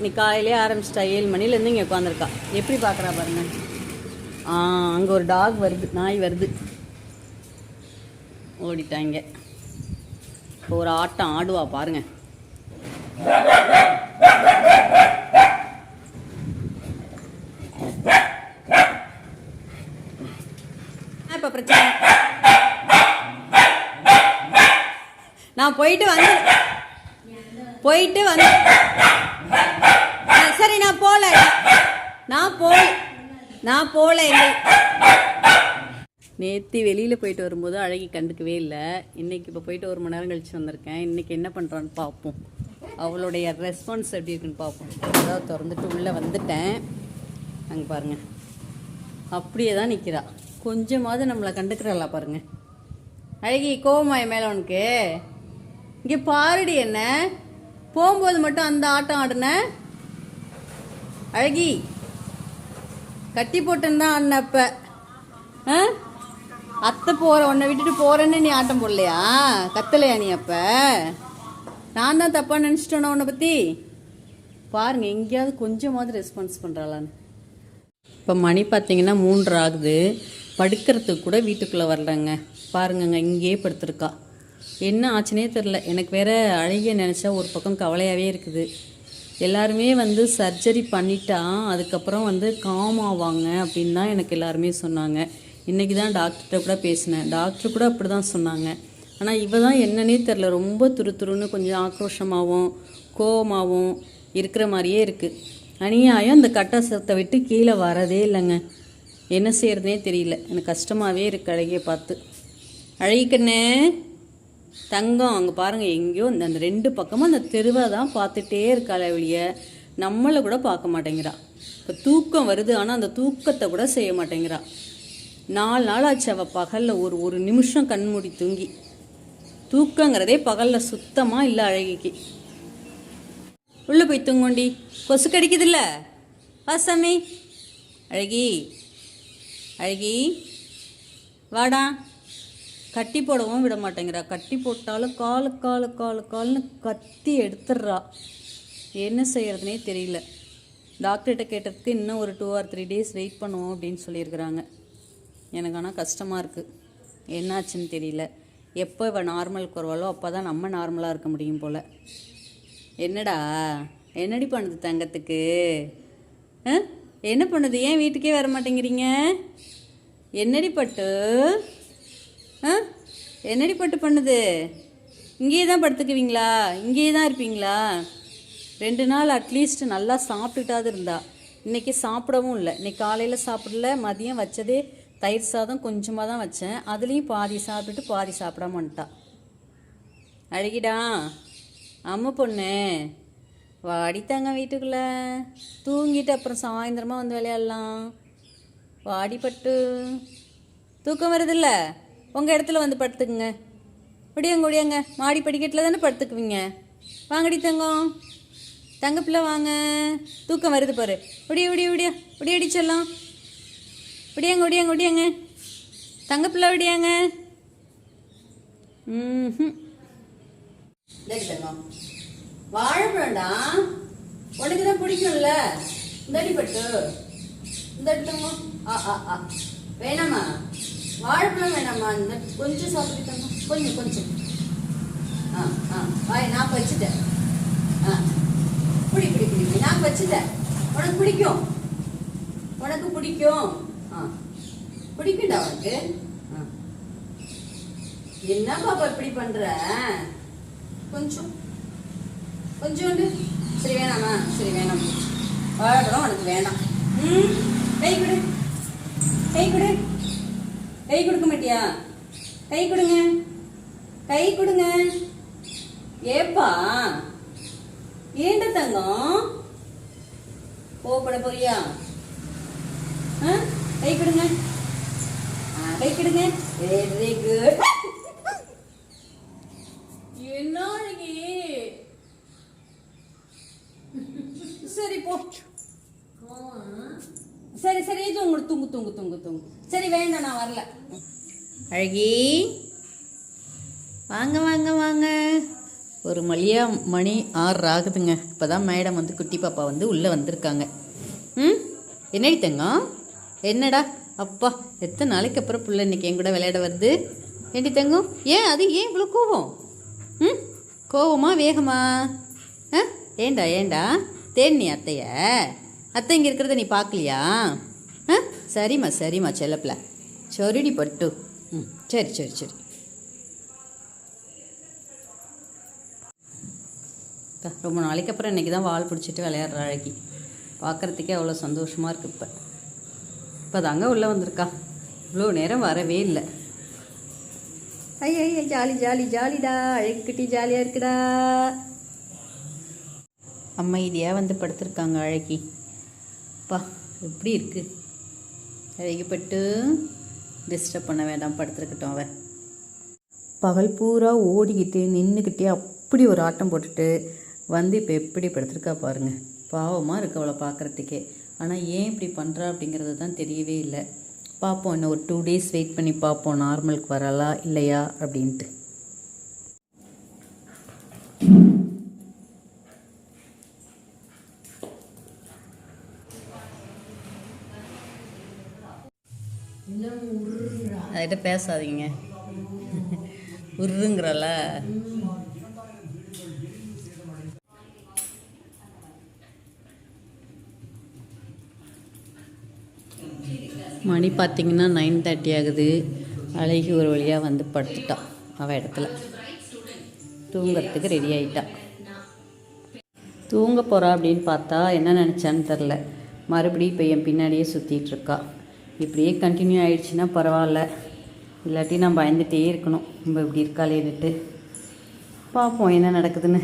இன்னைக்கு காலையிலே ஆரம்பிச்சிட்டா ஏழு மணிலேருந்து இங்கே உட்காந்துருக்கா. எப்படி பார்க்குறா பாருங்க. ஆ அங்கே ஒரு டாக் வருது நாய் வருது. ஓடிட்டாங்க இப்போ ஒரு ஆட்டம் ஆடுவா பாருங்க. இப்போ பிரச்சனை. நான் போயிட்டு வந்து போயிட்டு வந்து ஆ, சரி நான் போகல நான் போல. நான் போகல எங்க நேற்று வெளியில் போயிட்டு வரும்போது அழகி கண்டுக்கவே இல்லை. இன்னைக்கு இப்போ போயிட்டு ஒரு மணி நேரம் கழிச்சு வந்திருக்கேன். இன்னைக்கு என்ன பண்ணுறான்னு பார்ப்போம் அவளுடைய ரெஸ்பான்ஸ் எப்படி இருக்குன்னு பார்ப்போம் அதாவது திறந்துட்டு உள்ளே வந்துட்டேன். அங்கே பாருங்க. அப்படியே தான் நிற்கிறா கொஞ்சமாவது நம்மளை கண்டுக்கிறாளா பாருங்க. அழகி கோவமாய மேலே உனக்கு? இங்கே பாருடி என்ன? போகும்போது மட்டும் அந்த ஆட்டம் ஆடுன? அழகி கட்டி போட்டேன்னு தான் ஆடின அப்ப. ஆ? அத்தை போற உன்னை விட்டுட்டு போறேன்னு நீ ஆட்டம் போடலையா? கத்தலையா நீ அப்ப? நான் தான் தப்பா நினைச்சிட்டேனா உன்னை பத்தி? பாருங்க எங்கேயாவது கொஞ்சமாவது ரெஸ்பான்ஸ் பண்ணுறாளான்னு இப்போ மணி பார்த்தீங்கன்னா மூன்று ஆகுது. படுக்கிறதுக்கு கூட வீட்டுக்குள்ளே வரலங்க. பாருங்கங்க இங்கேயே படுத்துருக்கா. என்ன ஆச்சுனே தெரில. எனக்கு வேற அழகிய நினச்சா ஒரு பக்கம் கவலையாகவே இருக்குது. எல்லாருமே வந்து சர்ஜரி பண்ணிட்டா அதுக்கப்புறம் வந்து காம் ஆவாங்க அப்படின்னு தான் எனக்கு எல்லாருமே சொன்னாங்க. இன்றைக்கி தான் டாக்டர்கிட்ட கூட பேசினேன். டாக்டர் கூட அப்படி தான் சொன்னாங்க. ஆனால் இவ தான் என்னன்னே தெரில. ரொம்ப துரு துருன்னு கொஞ்சம் ஆக்ரோஷமாகவும் கோவமாகவும் இருக்கிற மாதிரியே இருக்குது அநியாயம். இந்த கட்டாசத்தை விட்டு கீழே வரதே இல்லைங்க. என்ன செய்யறதுனே தெரியல. எனக்கு கஷ்டமாகவே இருக்குது அழகிய பார்த்து. அழகிக்கண்ணே. தங்கம் அங்கே பாருங்கள் எங்கேயோ இந்த அந்த ரெண்டு பக்கமும் அந்த தெருவை தான் பார்த்துட்டே இருக்காளே வெளிய நம்மளை கூட பார்க்க மாட்டேங்கிறா. இப்போ தூக்கம் வருது ஆனால் அந்த தூக்கத்தை கூட செய்ய மாட்டேங்கிறா. நாலு நாள் ஆச்சு அவள் பகலில் ஒரு ஒரு நிமிஷம் கண்மூடி தூங்கி. தூக்கங்கிறதே பகலில் சுத்தமாக இல்லை அழகிக்கு. உள்ளே போய் தூங்கோண்டி கொசு கடிக்குதுல்ல? வா சாமி. அழகி. அழகி. வாடா. கட்டி போடவும் விட மாட்டேங்கிறா. கட்டி போட்டாலும் காலு காலு காலு கால்னு கத்தி எடுத்துடுறா. என்ன செய்கிறதுனே தெரியல. டாக்டர்கிட்ட கேட்டதுக்கு இன்னும் ஒரு two or three days wait பண்ணுவோம் அப்படின்னு சொல்லியிருக்கிறாங்க. எனக்கு ஆனால் கஷ்டமாக இருக்குது என்னாச்சுன்னு தெரியல. எப்போ இவள் நார்மலுக்கு வருவாளோ அப்போ தான் நம்ம நார்மலாக இருக்க முடியும் போல். என்னடா? என்னடி பண்ணுது தங்கத்துக்கு? ஆ? என்ன பண்ணுது? ஏன் வீட்டுக்கே வர மாட்டேங்கிறீங்க? என்னடி பட்டு? ஆ? என்னடி பட்டு பண்ணுது? இங்கேயே தான் படுத்துக்குவீங்களா? இங்கேயே தான் இருப்பீங்களா? ரெண்டு நாள் அட்லீஸ்ட் நல்லா சாப்பிட்டுட்டாது இருந்தா. இன்றைக்கி சாப்பிடவும் இல்லை. இன்றைக்கி காலையில் சாப்பிடல மதியம் வச்சதே தயிர் சாதம் கொஞ்சமாக தான் வச்சேன். அதுலேயும் பாதி சாப்பிட்டுட்டு பாதி சாப்பிடாம வந்துட்டா. அழகிடா. அம்மா பொண்ணு வாடித்தாங்க வீட்டுக்குள்ள. தூங்கிட்டு அப்புறம் சாயந்தரமாக வந்து விளையாடலாம். வாடி பட்டு தூக்கம் வருதில்ல? உங்கள் இடத்துல வந்து படுத்துக்குங்க. ஒடியாங்க ஒடியாங்க மாடி படிக்கட்டில் தானே படுத்துக்குவீங்க? வாங்கடி தங்கம். தங்க பிள்ளை வாங்க. தூக்கம் வருது பாரு. ஒடிய ஒடிய ஒடியா ஒடிய அடிச்சிடலாம் ஒடியாங்க ஒடியாங்க ஒடியாங்க தங்க பிள்ளை ஒடியாங்க ம் வாழைப்பழம்டா. உனக்கு தான் பிடிக்கும்ல. இந்தடி பட்டு. இந்த எடுத்துங்க ஆ ஆ ஆ. வேணாமா வாழைப்பழம் வேணாமா அந்த கொஞ்சம் சாப்பிட்டுக்கோங்க. கொஞ்சம் கொஞ்சம். ஆ ஆ. வாய் நான் வச்சுட்டேன். ஆ. பிடி பிடி பிடி பிடி. நான் வச்சுட்டேன். உனக்கு பிடிக்கும். உனக்கு பிடிக்கும். ஆ. பிடிக்குண்டா உனக்கு. ஆ. என்ன பாப்பா இப்படி பண்ற? கொஞ்சம். கொஞ்சோண்டு. சரி வேணாமா சரி வேணாம். வாழைப்பழம் உனக்கு வேணாம் ம்? கை கொடு. கை கொடு. கை கொடுக்க மாட்டியா? கை கொடுங்க. கை கொடுங்க. ஏப்பா ஏண்ட தங்கம்? கோவப்பட போறியா? ஆ? கை கொடுங்க. ஆ, கை கொடுங்க. வெரி குட் என்ன அழகி? சரி போ சரி சரி தூங்கு தூங்கு தூங்கு தூங்கு சரி வேண்டாம் நான் வரல. அழகி. வாங்க வாங்க வாங்க. ஒரு மளியா மணி ஆறு ஆகுதுங்க. இப்போ தான் மேடம் வந்து குட்டி பாப்பா வந்து உள்ளே வந்திருக்காங்க. ம்? என்னடி தங்கம்? என்னடா? அப்பா எத்தனை நாளைக்கு அப்புறம் பிள்ளை இன்னைக்கு என் கூட விளையாட வருது? ஏண்டி தங்கம்? ஏன் அது ஏன் இவ்வளோ கோவம் ம்? கோவமா வேகமா? ஆ? ஏண்டா ஏண்டா? தேடி அத்தைய? அத்தை இங்கே இருக்கிறத நீ பார்க்கலையா சரிம்மா சரிம்மா செல்லப்பில. சொருடி பட்டு. ம் சரி சரி சரி. ரொம்ப நாளைக்கு அப்புறம் இன்றைக்கி தான் வால் பிடிச்சிட்டு விளையாடுற அழகி. பார்க்குறதுக்கே அவ்வளோ சந்தோஷமாக இருக்கு இப்போ. இப்போ தாங்க உள்ளே வந்திருக்கா. இவ்வளோ நேரம் வரவே இல்லை. ஐயா ஐயா ஜாலி ஜாலி ஜாலிடா. அழகுக்குட்டி ஜாலியாக இருக்குடா. அம்மா இதையாக வந்து படுத்திருக்காங்க அழகி. பா எப்படி இருக்கு? அழகிப்பட்டு டிஸ்டர்ப் பண்ண வேண்டாம் படுத்துருக்கட்டும் அவன் பகல் பூரா ஓடிக்கிட்டு நின்றுக்கிட்டே அப்படி ஒரு ஆட்டம் போட்டுட்டு வந்து இப்போ எப்படி படுத்துருக்கா பாருங்கள் பாவமாக இருக்கு அவளை பார்க்குறதுக்கே ஆனால் ஏன் இப்படி பண்ணுறா அப்படிங்கிறது தான் தெரியவே இல்லை. பார்ப்போம் இன்னும் ஒரு டூ டேஸ் வெயிட் பண்ணி பார்ப்போம் நார்மலுக்கு வரலா இல்லையா அப்படின்ட்டு. அதுகிட்ட பேசாதீங்க. உருங்கிறல மணி பார்த்தீங்கன்னா நைன் தேர்ட்டி ஆகுது. அழகி ஒரு வழியாக வந்து படுத்துட்டான் அவள் இடத்துல. தூங்கிறதுக்கு ரெடி ஆகிட்டான் தூங்க போகிறா அப்படின்னு பார்த்தா என்ன நினச்சான்னு தெரில மறுபடியும் இப்போ என் பின்னாடியே சுற்றிட்டு இப்படியே கண்டினியூ ஆயிடுச்சுன்னா பரவாயில்ல. இல்லாட்டி நான் பயந்துகிட்டே இருக்கணும். நம்ம இப்படி இருக்காளேன்னுட்டு. பார்ப்போம் என்ன நடக்குதுன்னு.